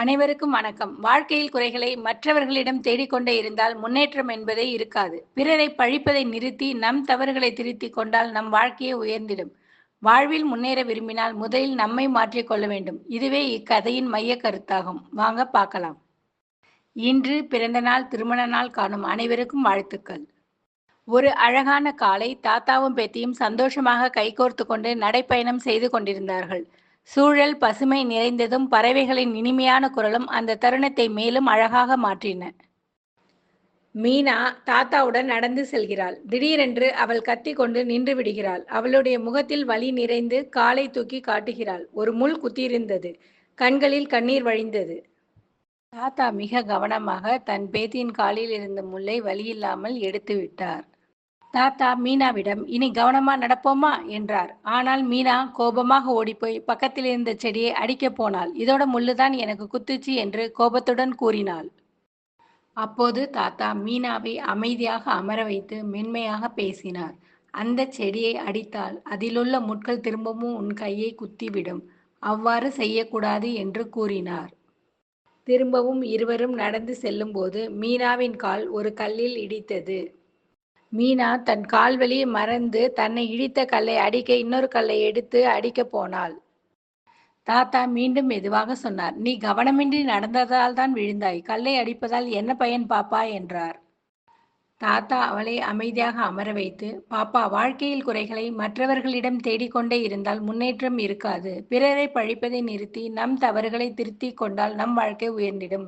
அனைவருக்கும் வணக்கம். வாழ்க்கையில் குறைகளை மற்றவர்களிடம் தேடிக்கொண்டே இருந்தால் முன்னேற்றம் என்பதே இருக்காது. பிறரை பழிப்பதை நிறுத்தி நம் தவறுகளை திருத்திக் கொண்டால் நம் வாழ்க்கையே உயர்ந்திடும். வாழ்வில் முன்னேற விரும்பினால் முதலில் நம்மை மாற்றிக்கொள்ள வேண்டும். இதுவே இக்கதையின் மைய கருத்தாகும். வாங்க பார்க்கலாம். இன்று பிறந்த நாள் திருமண நாள் காணும் அனைவருக்கும் வாழ்த்துக்கள். ஒரு அழகான காலை தாத்தாவும் பேத்தியும் சந்தோஷமாக கைகோர்த்து கொண்டு நடைப்பயணம் செய்து கொண்டிருந்தார்கள். சூழல் பசுமை நிறைந்ததும் பறவைகளின் இனிமையான குரலும் அந்த தருணத்தை மேலும் அழகாக மாற்றின. மீனா தாத்தாவுடன் நடந்து செல்கிறாள். திடீரென்று அவள் கத்தி கொண்டு நின்று விடுகிறாள். அவளுடைய முகத்தில் வலி நிறைந்து காலை தூக்கி காட்டுகிறாள். ஒரு முள் குத்தியிருந்தது. கண்களில் கண்ணீர் வழிந்தது. தாத்தா மிக கவனமாக தன் பேத்தியின் காலில் இருந்த முல்லை வலியில்லாமல் எடுத்து விட்டார். தாத்தா மீனாவிடம் இனி கவனமா நடப்போமா? என்றார். ஆனால் மீனா கோபமாக ஓடிப்போய் பக்கத்தில் இருந்த செடியை அடிக்கப் போனாள். இதோட முள்ளுதான் எனக்கு குத்துச்சு என்று கோபத்துடன் கூறினாள். அப்போது தாத்தா மீனாவை அமைதியாக அமர வைத்து மென்மையாக பேசினார். அந்த செடியை அடித்தால் அதிலுள்ள முட்கள் திரும்பவும் உன் கையை குத்திவிடும். அவ்வாறு செய்யக்கூடாது என்று கூறினார். திரும்பவும் இருவரும் நடந்து செல்லும்போது மீனாவின் கால் ஒரு கல்லில் இடித்தது. மீனா தன் கால்வலியை மறந்து தன்னை இடித்த கல்லை அடிக்க இன்னொரு கல்லை எடுத்து அடிக்க போனாள். தாத்தா மீண்டும் மெதுவாக சொன்னார் நீ கவனமின்றி நடந்ததால் தான் விழுந்தாய். கல்லை அடிப்பதால் என்ன பயன் பாப்பா? என்றார். தாத்தா அவளை அமைதியாக அமர வைத்து பாப்பா வாழ்க்கையில் குறைகளை மற்றவர்களிடம் தேடிக்கொண்டே இருந்தால் முன்னேற்றம் இருக்காது. பிறரை பழிப்பதை நிறுத்தி நம் தவறுகளை திருத்தி கொண்டால் நம் வாழ்க்கை உயர்ந்திடும்.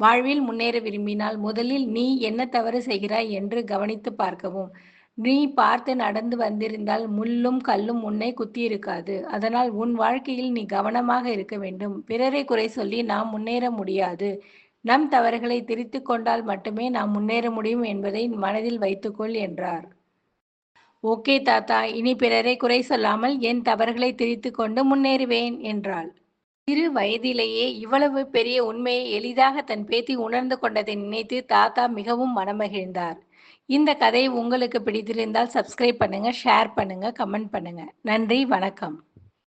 வாழ்வில் முன்னேற விரும்பினால் முதலில் நீ என்ன தவறு செய்கிறாய் என்று கவனித்து பார்க்கவும். நீ பார்த்து நடந்து வந்திருந்தால் முள்ளும் கல்லும் உன்னை குத்தியிருக்காது. அதனால் உன் வாழ்க்கையில் நீ கவனமாக இருக்க வேண்டும். பிறரை குறை சொல்லி நாம் முன்னேற முடியாது. நம் தவறுகளை திரித்து கொண்டால் மட்டுமே நாம் முன்னேற முடியும் என்பதை மனதில் வைத்துக்கொள் என்றார். ஓகே தாத்தா இனி பிறரை குறை சொல்லாமல் என் தவறுகளை திரித்து கொண்டு முன்னேறுவேன் என்றாள். சிறு வயதிலேயே இவ்வளவு பெரிய உண்மையை எளிதாக தன் பேத்தி உணர்ந்து கொண்டதை நினைத்து தாத்தா மிகவும் மனமகிழ்ந்தார். இந்த கதை உங்களுக்கு பிடித்திருந்தால் சப்ஸ்கிரைப் பண்ணுங்க ஷேர் பண்ணுங்க கமெண்ட் பண்ணுங்க. நன்றி வணக்கம்.